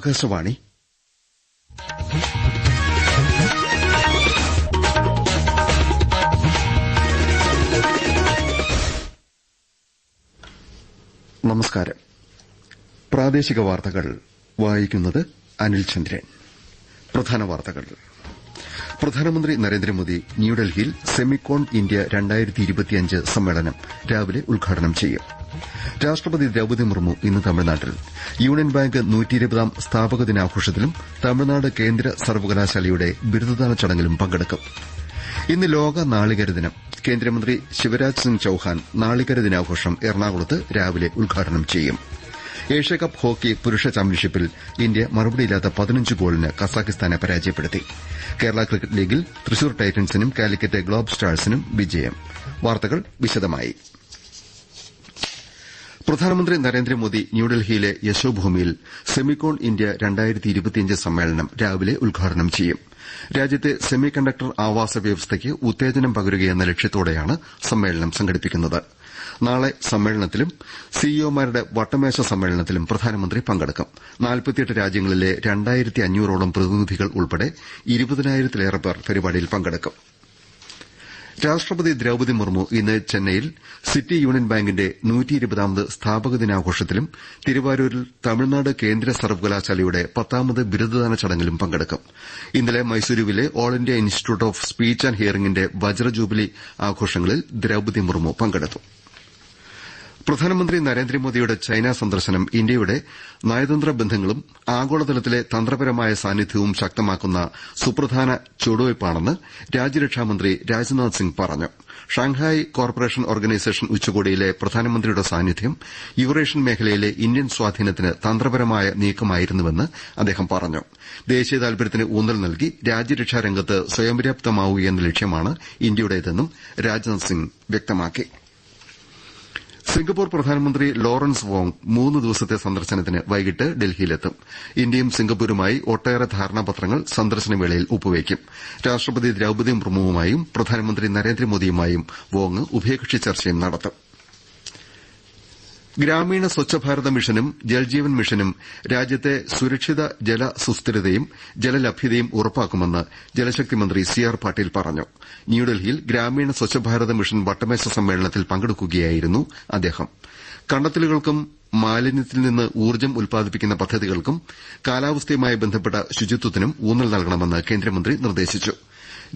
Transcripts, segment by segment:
ആകാശവാണി. നമസ്കാരം. പ്രാദേശിക വാർത്തകൾ വായിക്കുന്നത് അനിൽ ചന്ദ്രൻ. പ്രധാന വാർത്തകൾ. പ്രധാനമന്ത്രി നരേന്ദ്രമോദി ന്യൂഡൽഹിയിൽ സെമിക്കോൺ ഇന്ത്യ രണ്ടായിരത്തി സമ്മേളനം രാവിലെ ഉദ്ഘാടനം ചെയ്യും. രാഷ്ട്രപതി ദ്രൌപതി മുർമു ഇന്ന് തമിഴ്നാട്ടിൽ. യൂണിയൻ ബാങ്ക് നൂറ്റിയിരുപതാം സ്ഥാപക ദിനാഘോഷത്തിലും തമിഴ്നാട് കേന്ദ്ര സർവകലാശാലയുടെ ബിരുദദാന ചടങ്ങിലും പങ്കെടുക്കും. ഇന്ന് ലോക നാളികര ദിനം. കേന്ദ്രമന്ത്രി ശിവരാജ് സിംഗ് ചൌഹാൻ നാളികര ദിനാഘോഷം എറണാകുളത്ത് രാവിലെ ഉദ്ഘാടനം ചെയ്യും. ഏഷ്യാകപ്പ് ഹോക്കി പുരുഷ ചാമ്പ്യൻഷിപ്പിൽ ഇന്ത്യ മറുപടിയില്ലാത്ത പതിനഞ്ച് ഗോളിന് കസാഖിസ്ഥാനെ പരാജയപ്പെടുത്തി. കേരള ക്രിക്കറ്റ് ലീഗിൽ തൃശൂർ ടൈറ്റൻസിനും കാലിക്കറ്റ് ഗ്ലോബ് സ്റ്റാഴ്സിനും വിജയം. വാർത്തകൾ വിശദമായി. പ്രധാനമന്ത്രി നരേന്ദ്രമോദി ന്യൂഡൽഹിയിലെ യശോഭൂമിയിൽ സെമിക്കോൺ ഇന്ത്യ സമ്മേളനം രാവിലെ ഉദ്ഘാടനം ചെയ്യും. രാജ്യത്തെ സെമി കണ്ടക്ടർ ആവാസ വ്യവസ്ഥയ്ക്ക് ഉത്തേജനം പകരുകയെന്ന ലക്ഷ്യത്തോടെയാണ് സമ്മേളനം സംഘടിപ്പിക്കുന്നത്. നാളെ സമ്മേളനത്തിലും സിഇഒമാരുടെ വട്ടമേശ സമ്മേളനത്തിലും പ്രധാനമന്ത്രി പങ്കെടുക്കും. നാൽപ്പത്തിയെട്ട് രാജ്യങ്ങളിലെ രണ്ടായിരത്തി അഞ്ഞൂറോളം പ്രതിനിധികൾ ഉൾപ്പെടെ ഇരുപതിനായിരത്തിലേറെ പേർ പരിപാടിയിൽ പങ്കെടുക്കും. രാഷ്ട്രപതി ദ്രൌപദി മുർമു ഇന്ന് ചെന്നൈയിൽ സിറ്റി യൂണിയൻ ബാങ്കിന്റെ സ്ഥാപക ദിനാഘോഷത്തിലും തിരുവാരൂരിൽ തമിഴ്നാട് കേന്ദ്ര സർവകലാശാലയുടെ പത്താമത് ബിരുദദാന ചടങ്ങിലും പങ്കെടുക്കും. ഇന്നലെ മൈസൂരുവിലെ all India institute of speech and ഹിയറിംഗിന്റെ വജ്രജൂബിലി ആഘോഷങ്ങളിൽ ദ്രൌപദി മുർമു പങ്കെടുത്തു. പ്രധാനമന്ത്രി നരേന്ദ്രമോദിയുടെ ചൈന സന്ദർശനം ഇന്ത്യയുടെ നയതന്ത്ര ബന്ധങ്ങളും ആഗോളതലത്തിലെ തന്ത്രപരമായ സാന്നിധ്യവും ശക്തമാക്കുന്ന സുപ്രധാന ചുവടുവയ്പാണെന്ന് രാജ്യരക്ഷാമന്ത്രി രാജ്നാഥ് സിംഗ് പറഞ്ഞു. ഷാങ്ഹായ് കോർപ്പറേഷൻ ഓർഗനൈസേഷൻ ഉച്ചകോടിയിലെ പ്രധാനമന്ത്രിയുടെ സാന്നിധ്യം യൂറേഷ്യൻ മേഖലയിലെ ഇന്ത്യൻ സ്വാധീനത്തിന് തന്ത്രപരമായ നീക്കമായിരുന്നുവെന്ന് അദ്ദേഹം പറഞ്ഞു. ദേശീയ താൽപര്യത്തിന് ഊന്നൽ നൽകി രാജ്യരക്ഷാ രംഗത്ത് സ്വയം പര്യാപ്തമാവുകയെന്ന ലക്ഷ്യമാണ് ഇന്ത്യയുടേതെന്നും രാജ്നാഥ് സിംഗ് വ്യക്തമാക്കി. സിംഗപ്പൂർ പ്രധാനമന്ത്രി ലോറൻസ് വോങ് മൂന്ന് ദിവസത്തെ സന്ദർശനത്തിന് വൈകിട്ട് ഡൽഹിയിലെത്തും. ഇന്ത്യയും സിംഗപ്പൂരുമായി ഒട്ടേറെ ധാരണാപത്രങ്ങൾ സന്ദർശനവേളയിൽ ഒപ്പുവയ്ക്കും. രാഷ്ട്രപതി ദ്രൌപദി മുർമുവുമായും പ്രധാനമന്ത്രി നരേന്ദ്രമോദിയുമായും വോങ് ഉഭയകക്ഷി ചർച്ചയും നടത്തും. ഗ്രാമീണ സ്വച്ഛ ഭാരത മിഷനും ജൽജീവൻ മിഷനും രാജ്യത്തെ സുരക്ഷിത ജല സുസ്ഥിരതയും ജലലഭ്യതയും ഉറപ്പാക്കുമെന്ന് ജലശക്തി മന്ത്രി സി ആർ പാട്ടീൽ പറഞ്ഞു. ന്യൂഡൽഹിയിൽ ഗ്രാമീണ സ്വച്ഛ ഭാരത മിഷൻ വട്ടമേശ സമ്മേളനത്തിൽ പങ്കെടുക്കുകയായിരുന്നു അദ്ദേഹം. കണ്ടെത്തലുകൾക്കും മാലിന്യത്തിൽ നിന്ന് ഊർജം ഉൽപ്പാദിപ്പിക്കുന്ന പദ്ധതികൾക്കും കാലാവസ്ഥയുമായി ബന്ധപ്പെട്ട ശുചിത്വത്തിനും ഊന്നൽ നൽകണമെന്ന് കേന്ദ്രമന്ത്രി നിർദ്ദേശിച്ചു.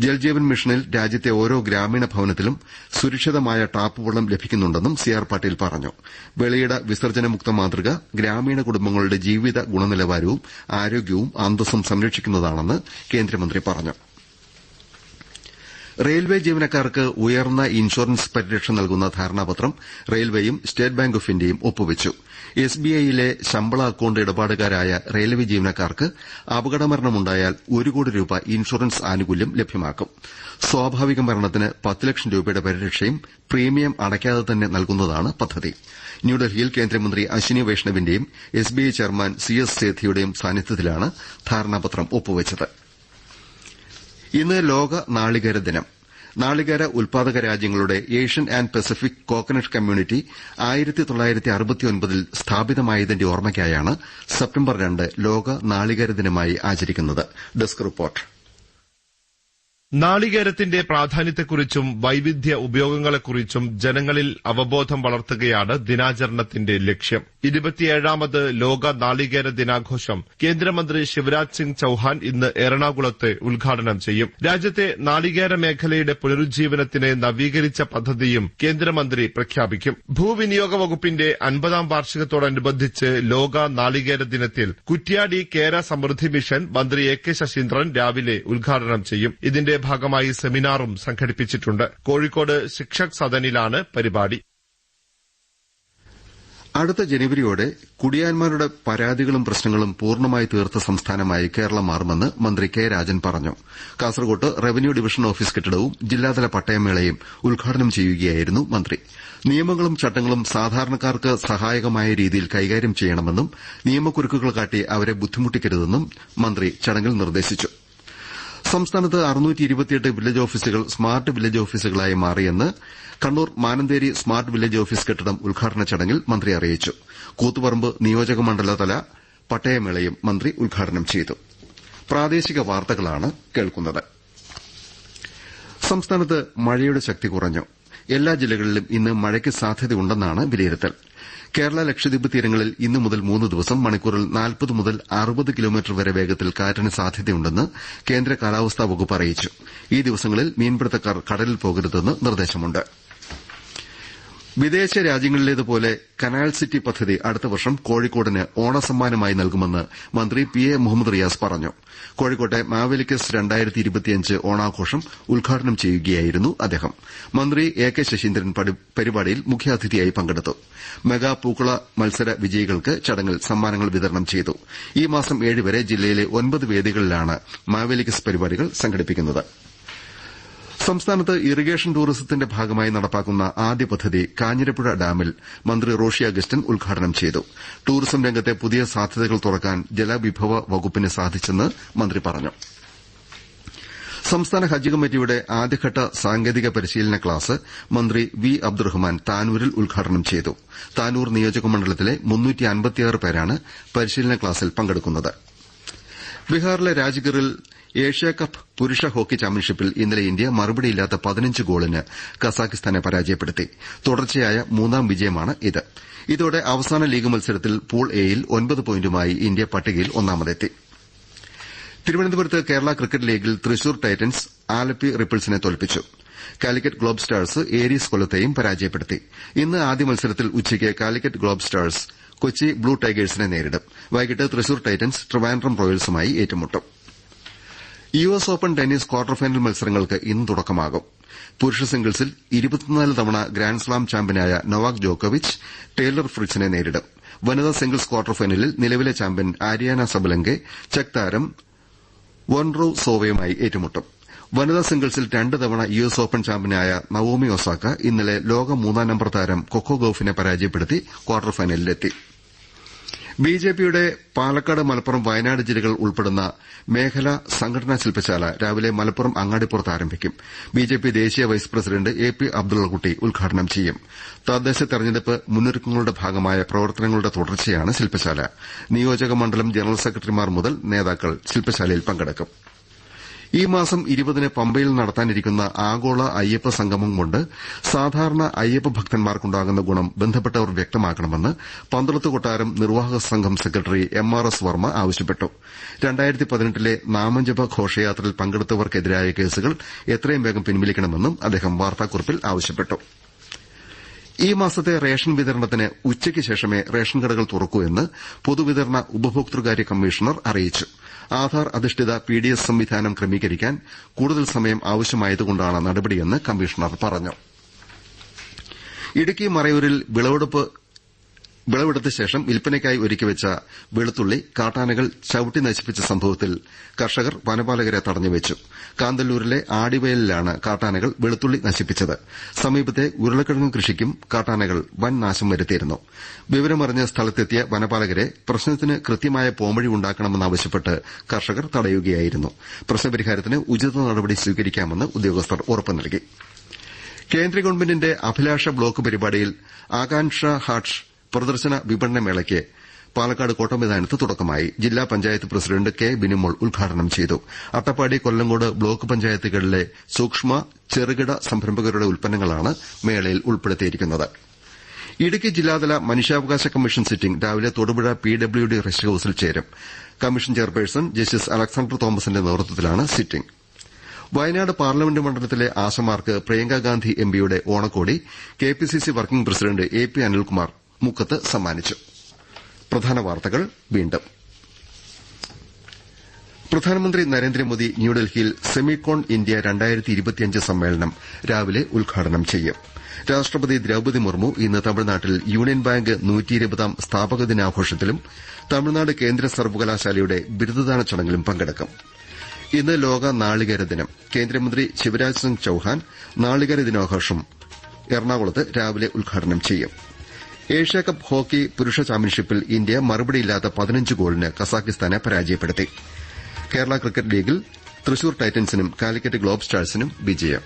ജൽജീവൻ മിഷനിൽ രാജ്യത്തെ ഓരോ ഗ്രാമീണ ഭവനത്തിലും സുരക്ഷിതമായ ടാപ്പ് വെള്ളം ലഭിക്കുന്നുണ്ടെന്നും സി ആർ പാട്ടീൽ പറഞ്ഞു. വെളിയിട വിസർജനമുക്ത മാതൃക ഗ്രാമീണ കുടുംബങ്ങളുടെ ജീവിത ഗുണനിലവാരവും ആരോഗ്യവും അന്തസ്സും സംരക്ഷിക്കുന്നതാണെന്ന് കേന്ദ്രമന്ത്രി പറഞ്ഞു. റെയിൽവേ ജീവനക്കാർക്ക് ഉയർന്ന ഇൻഷുറൻസ് പരിരക്ഷ നൽകുന്ന ധാരണാപത്രം റെയിൽവേയും സ്റ്റേറ്റ് ബാങ്ക് ഓഫ് ഇന്ത്യയും ഒപ്പുവച്ചു. എസ്ബിഐയിലെ ശമ്പള അക്കൌണ്ട് ഇടപാടുകാരായ റെയിൽവേ ജീവനക്കാർക്ക് അപകടമരണമുണ്ടായാൽ ഒരു കോടി രൂപ ഇൻഷുറൻസ് ആനുകൂല്യം ലഭ്യമാക്കും. സ്വാഭാവിക മരണത്തിന് പത്ത് ലക്ഷം രൂപയുടെ പരിരക്ഷയും പ്രീമിയം അടയ്ക്കാതെ തന്നെ നൽകുന്നതാണ് പദ്ധതി. ന്യൂഡൽഹിയിൽ കേന്ദ്രമന്ത്രി അശ്വിനി വൈഷ്ണവിന്റെയും എസ്ബിഐ ചെയർമാൻ സി എസ് സേഥിയുടെയും സാന്നിധ്യത്തിലാണ് ധാരണാപത്രം ഒപ്പുവച്ചത്. ഇന്ന് ലോക നാളികേര ദിനം. നാളികേര ഉൽപാദക രാജ്യങ്ങളുടെ Asian and Pacific coconut community ൽ സ്ഥാപിതമായതിന്റെ ഓർമ്മയ്ക്കായാണ് സെപ്റ്റംബർ രണ്ട് ലോക നാളികേര ദിനമായി ആചരിക്കുന്നത്. Desk report. നാളികേരത്തിന്റെ പ്രാധാന്യത്തെക്കുറിച്ചും വൈവിധ്യ ഉപയോഗങ്ങളെക്കുറിച്ചും ജനങ്ങളിൽ അവബോധം വളർത്തുകയാണ് ദിനാചരണത്തിന്റെ ലക്ഷ്യം. ഇരുപത്തിയേഴാമത് ലോക നാളികേര ദിനാഘോഷം കേന്ദ്രമന്ത്രി ശിവരാജ് സിംഗ് ചൌഹാൻ ഇന്ന് എറണാകുളത്ത് ഉദ്ഘാടനം ചെയ്യും. രാജ്യത്തെ നാളികേര മേഖലയുടെ പുനരുജ്ജീവനത്തിന് നവീകരിച്ച പദ്ധതിയും കേന്ദ്രമന്ത്രി പ്രഖ്യാപിക്കും. ഭൂവിനിയോഗ വകുപ്പിന്റെ അൻപതാം വാർഷികത്തോടനുബന്ധിച്ച് ലോക നാളികേര ദിനത്തിൽ കുറ്റ്യാടി കേര സമൃദ്ധി മിഷൻ മന്ത്രി എ കെ ശശീന്ദ്രൻ രാവിലെ ഉദ്ഘാടനം ചെയ്യും. ഇതിന്റെ ഭാഗമായി സെമിനാറും സംഘടിപ്പിച്ചിട്ടുണ്ട്. കോഴിക്കോട് ശിക്ഷക് സദനിലാണ് പരിപാടി. അടുത്ത ജനുവരിയോടെ കുടിയാന്മാരുടെ പരാതികളും പ്രശ്നങ്ങളും പൂർണമായി തീർത്ത സംസ്ഥാനമായി കേരളം മാറുമെന്ന് മന്ത്രി കെ രാജൻ പറഞ്ഞു. കാസർകോട്ട് റവന്യൂ ഡിവിഷൻ ഓഫീസ് കെട്ടിടവും ജില്ലാതല പട്ടയമേളയും ഉദ്ഘാടനം ചെയ്യുകയായിരുന്നു മന്ത്രി. നിയമങ്ങളും ചട്ടങ്ങളും സാധാരണക്കാർക്ക് സഹായകമായ രീതിയിൽ കൈകാര്യം ചെയ്യണമെന്നും നിയമക്കുരുക്കുകൾ കാട്ടി അവരെ ബുദ്ധിമുട്ടിക്കരുതെന്നും മന്ത്രി ചടങ്ങിൽ നിർദ്ദേശിച്ചു. സംസ്ഥാനത്ത് വില്ലേജ് ഓഫീസുകൾ സ്മാർട്ട് വില്ലേജ് ഓഫീസുകളായി മാറിയെന്ന് Kannur Manantheri smart village office കെട്ടിടം ഉദ്ഘാടന ചടങ്ങിൽ മന്ത്രി അറിയിച്ചു. കൂത്തുപറമ്പ് നിയോജക മണ്ഡലതല പട്ടയമേളയും മന്ത്രി ഉദ്ഘാടനം ചെയ്തു. സംസ്ഥാനത്ത് മഴയുടെ ശക്തി കുറഞ്ഞു. എല്ലാ ജില്ലകളിലും ഇന്ന് മഴയ്ക്ക് സാധ്യതയുണ്ടെന്നാണ് വിലയിരുത്തൽ. കേരള ലക്ഷദ്വീപ് തീരങ്ങളിൽ ഇന്നു മുതൽ മൂന്ന് ദിവസം മണിക്കൂറിൽ നാൽപ്പത് മുതൽ അറുപത് കിലോമീറ്റർ വരെ വേഗത്തിൽ കാറ്റിന് സാധ്യതയുണ്ടെന്ന് കേന്ദ്ര കാലാവസ്ഥാ വകുപ്പ് അറിയിച്ചു. ഈ ദിവസങ്ങളിൽ മീൻപിടുത്തക്കാർ കടലിൽ പോകരുതെന്ന് നിർദ്ദേശമുണ്ട്. വിദേശ രാജ്യങ്ങളിലേതുപോലെ കനാൽ സിറ്റി പദ്ധതി അടുത്ത വർഷം കോഴിക്കോടിന് ഓണസമ്മാനമായി നൽകുമെന്ന് മന്ത്രി പി എ മുഹമ്മദ് റിയാസ് പറഞ്ഞു. കോഴിക്കോട്ടെ മാവേലിക്കസ് ഓണാഘോഷം ഉദ്ഘാടനം ചെയ്യുകയായിരുന്നു അദ്ദേഹം. മന്ത്രി എ കെ ശശീന്ദ്രൻ പരിപാടിയിൽ മുഖ്യാതിഥിയായി പങ്കെടുത്തു. മെഗാ പൂക്കള മത്സര വിജയികൾക്ക് ചടങ്ങിൽ സമ്മാനങ്ങൾ വിതരണം ചെയ്തു. ഈ മാസം ഏഴുവരെ ജില്ലയിലെ ഒൻപത് വേദികളിലാണ് മാവേലിക്കസ് പരിപാടികൾ സംഘടിപ്പിക്കുന്നത്. സംസ്ഥാനത്ത് ഇറിഗേഷൻ ടൂറിസത്തിന്റെ ഭാഗമായി നടപ്പാക്കുന്ന ആദ്യ പദ്ധതി കാഞ്ഞിരപ്പുഴ ഡാമിൽ മന്ത്രി റോഷി അഗസ്റ്റിൻ ഉദ്ഘാടനം ചെയ്തു. ടൂറിസം രംഗത്തെ പുതിയ സാധ്യതകൾ തുറക്കാൻ ജലവിഭവ വകുപ്പിന് സാധിച്ചെന്ന് മന്ത്രി പറഞ്ഞു. സംസ്ഥാന ഹജ്ജ് കമ്മിറ്റിയുടെ ആദ്യഘട്ട സാങ്കേതിക പരിശീലന ക്ലാസ് മന്ത്രി വി അബ്ദുറഹ്മാൻ താനൂരിൽ ഉദ്ഘാടനം ചെയ്തു. താനൂർ നിയോജക മണ്ഡലത്തിലെ പേരാണ് പരിശീലന ക്ലാസിൽ പങ്കെടുക്കുന്നത്. ബീഹാറിലെ രാജ്ഗറിൽ ഏഷ്യാകപ്പ് പുരുഷ ഹോക്കി ചാമ്പ്യൻഷിപ്പിൽ ഇന്നലെ ഇന്ത്യ മറുപടിയില്ലാത്ത പതിനഞ്ച് ഗോളിന് കസാഖിസ്ഥാനെ പരാജയപ്പെടുത്തി. തുടർച്ചയായ മൂന്നാം വിജയമാണ് ഇത്. ഇതോടെ അവസാന ലീഗ് മത്സരത്തിൽ പൂൾ എയിൽ ഒൻപത് പോയിന്റുമായി ഇന്ത്യ പട്ടികയിൽ ഒന്നാമതെത്തി. തിരുവനന്തപുരത്ത് കേരള ക്രിക്കറ്റ് ലീഗിൽ തൃശൂർ ടൈറ്റൻസ് ആലപ്പി റിപ്പിൾസിനെ തോൽപ്പിച്ചു. കാലിക്കറ്റ് ഗ്ലോബ് സ്റ്റാഴ്സ് ഏരീസ് കൊല്ലത്തെയും പരാജയപ്പെടുത്തി. ഇന്ന് ആദ്യ മത്സരത്തിൽ ഉച്ചയ്ക്ക് Calicut globe stars Kochi blue ടൈഗേഴ്സിനെ നേരിടും. വൈകിട്ട് തൃശൂർ ടൈറ്റൻസ് ട്രിവാൻഡ്രം റോയൽസുമായി ഏറ്റുമുട്ടും. U S open tennis quarter final മത്സരങ്ങൾക്ക് ഇന്ന് തുടക്കമാകും. പുരുഷ സിംഗിൾസിൽ തവണ ഗ്രാൻഡ്സ്ലാം ചാമ്പ്യനായ നൊവാക് ജോക്കോവിച്ച് ടേലർ ഫ്രിറ്റ്സിനെ നേരിടും. വനിതാ സിംഗിൾസ് ക്വാർട്ടർ ഫൈനലിൽ നിലവിലെ ചാമ്പ്യൻ ആര്യാന സബലങ്കെ ചെക്ക് താരം വൺറോ സോവയുമായി ഏറ്റുമുട്ടും. വനിതാ സിംഗിൾസിൽ രണ്ട് തവണ യു എസ് ഓപ്പൺ ചാമ്പ്യനായ നവോമി ഒസാക്ക ഇന്നലെ ലോക മൂന്നാം നമ്പർ താരം കൊക്കോ ഗൌഫിനെ പരാജയപ്പെടുത്തി ക്വാർട്ടർ ഫൈനലിലെത്തി. ബിജെപിയുടെ പാലക്കാട് മലപ്പുറം വയനാട് ജില്ലകൾ ഉൾപ്പെടുന്ന മേഖലാ സംഘടനാ ശില്പശാല രാവിലെ മലപ്പുറം അങ്ങാടിപ്പുറത്ത് ആരംഭിക്കും. ബിജെപി ദേശീയ vice president A P Abdullakutty ഉദ്ഘാടനം ചെയ്യും. തദ്ദേശ തെരഞ്ഞെടുപ്പ് മുന്നൊരുക്കങ്ങളുടെ ഭാഗമായ പ്രവർത്തനങ്ങളുടെ തുടർച്ചയാണ് ശില്പശാല. നിയോജക മണ്ഡലം ജനറൽ സെക്രട്ടറിമാർ മുതൽ നേതാക്കൾ ശില്പശാലയിൽ പങ്കെടുക്കും. ഈ മാസം ഇരുപതിന് പമ്പയിൽ നടത്താനിരിക്കുന്ന ആഗോള അയ്യപ്പ സംഗമം കൊണ്ട് സാധാരണ അയ്യപ്പ ഭക്തന്മാർക്കുണ്ടാകുന്ന ഗുണം ബന്ധപ്പെട്ടവർ വ്യക്തമാക്കണമെന്ന് പന്തളത്ത് കൊട്ടാരം നിർവാഹക സംഘം secretary M R S Varma ആവശ്യപ്പെട്ടു. ലെ നാമജപ ഘോഷയാത്രയിൽ പങ്കെടുത്തവർക്കെതിരായ കേസുകൾ എത്രയും വേഗം പിൻവലിക്കണമെന്നും അദ്ദേഹം വാർത്താക്കുറിപ്പിൽ ആവശ്യപ്പെട്ടു. ഈ മാസത്തെ റേഷൻ വിതരണത്തിന് ഉച്ചയ്ക്ക് ശേഷമേ റേഷൻ കടകൾ തുറക്കൂ എന്ന് പൊതുവിതരണ ഉപഭോക്തൃകാര്യ കമ്മീഷണർ അറിയിച്ചു. ആധാർ അധിഷ്ഠിത പിഡിഎസ് സംവിധാനം ക്രമീകരിക്കാൻ കൂടുതൽ സമയം ആവശ്യമായതുകൊണ്ടാണ് നടപടിയെന്ന് കമ്മീഷണർ പറഞ്ഞു. ഇടുക്കി മറയൂരിൽ വിളവെടുത്ത ശേഷം വിൽപ്പനയ്ക്കായി ഒരുക്കിവെച്ച വെളുത്തുള്ളി കാട്ടാനകൾ ചവിട്ടി നശിപ്പിച്ച സംഭവത്തിൽ കർഷകർ വനപാലകരെ തടഞ്ഞുവെച്ചു കാന്തല്ലൂരിലെ ആടിവയലിലാണ് കാട്ടാനകൾ വെളുത്തുള്ളി നശിപ്പിച്ചത്. സമീപത്തെ ഉരുളക്കിഴങ്ങ് കൃഷിക്കും കാട്ടാനകൾ വൻ നാശം വരുത്തിയിരുന്നു. വിവരമറിഞ്ഞ് സ്ഥലത്തെത്തിയ വനപാലകരെ പ്രശ്നത്തിന് കൃത്യമായ പോംവഴി ഉണ്ടാക്കണമെന്നാവശ്യപ്പെട്ട് കർഷകർ തടയുകയായിരുന്നു. പ്രശ്നപരിഹാരത്തിന് ഉചിത നടപടി സ്വീകരിക്കാമെന്ന് ഉദ്യോഗസ്ഥർ ഉറപ്പു നൽകി. കേന്ദ്ര ഗവൺമെന്റിന്റെ അഭിലാഷ ബ്ലോക്ക് പരിപാടിയിൽ ആകാംക്ഷ ഹാട്ട് പ്രദർശന വിപണന മേളയ്ക്ക് പാലക്കാട് കോട്ടമൈതാനത്ത് തുടക്കമായി. ജില്ലാ പഞ്ചായത്ത് പ്രസിഡന്റ് കെ ബിനിമോൾ ഉദ്ഘാടനം ചെയ്തു. അട്ടപ്പാടി കൊല്ലങ്കോട് ബ്ലോക്ക് പഞ്ചായത്തുകളിലെ സൂക്ഷ്മ ചെറുകിട സംരംഭകരുടെ ഉൽപ്പന്നങ്ങളാണ് മേളയിൽ ഉൾപ്പെടുത്തിയിരിക്കുന്നത്. ഇടുക്കി ജില്ലാതല മനുഷ്യാവകാശ കമ്മീഷൻ സിറ്റിംഗ് രാവിലെ Thodupuzha P W D rest ഹൌസിൽ ചേരും. കമ്മീഷൻ ചെയർപേഴ്സൺ ജസ്റ്റിസ് അലക്സാണ്ടർ തോമസിന്റെ നേതൃത്വത്തിലാണ് സിറ്റിംഗ്. വയനാട് പാർലമെന്റ് മണ്ഡലത്തിലെ ആശമാർക്ക് പ്രിയങ്കാഗാന്ധി എംപിയുടെ ഓണക്കോടി KPCC working president A P Anilkumar മുക്കത്ത് സമ്മാനിച്ചു. പ്രധാനമന്ത്രി നരേന്ദ്രമോദി ന്യൂഡൽഹിയിൽ സെമികോൺ ഇന്ത്യ സമ്മേളനം രാവിലെ ഉദ്ഘാടനം ചെയ്യും. രാഷ്ട്രപതി ദ്രൌപതി മുർമു ഇന്ന് തമിഴ്നാട്ടിൽ യൂണിയൻ ബാങ്ക് നൂറ്റിയിരുപതാം സ്ഥാപക ദിനാഘോഷത്തിലും തമിഴ്നാട് കേന്ദ്ര സർവകലാശാലയുടെ ബിരുദദാന ചടങ്ങിലും പങ്കെടുക്കും. ഇന്ന് ലോക നാളികേര ദിനം. കേന്ദ്രമന്ത്രി ശിവരാജ് സിംഗ് ചൌഹാൻ നാളികേര ദിനാഘോഷം എറണാകുളത്ത് രാവിലെ ഉദ്ഘാടനം ചെയ്യും. ഏഷ്യാകപ്പ് ഹോക്കി പുരുഷ ചാമ്പ്യൻഷിപ്പിൽ ഇന്ത്യ മറുപടിയില്ലാത്ത പതിനഞ്ച് ഗോളിന് കസാഖിസ്ഥാനെ പരാജയപ്പെടുത്തി. കേരള ക്രിക്കറ്റ് ലീഗിൽ തൃശൂർ ടൈറ്റൻസിനും കാലിക്കറ്റ് ഗ്ലോബ് സ്റ്റാഴ്സിനും വിജയം.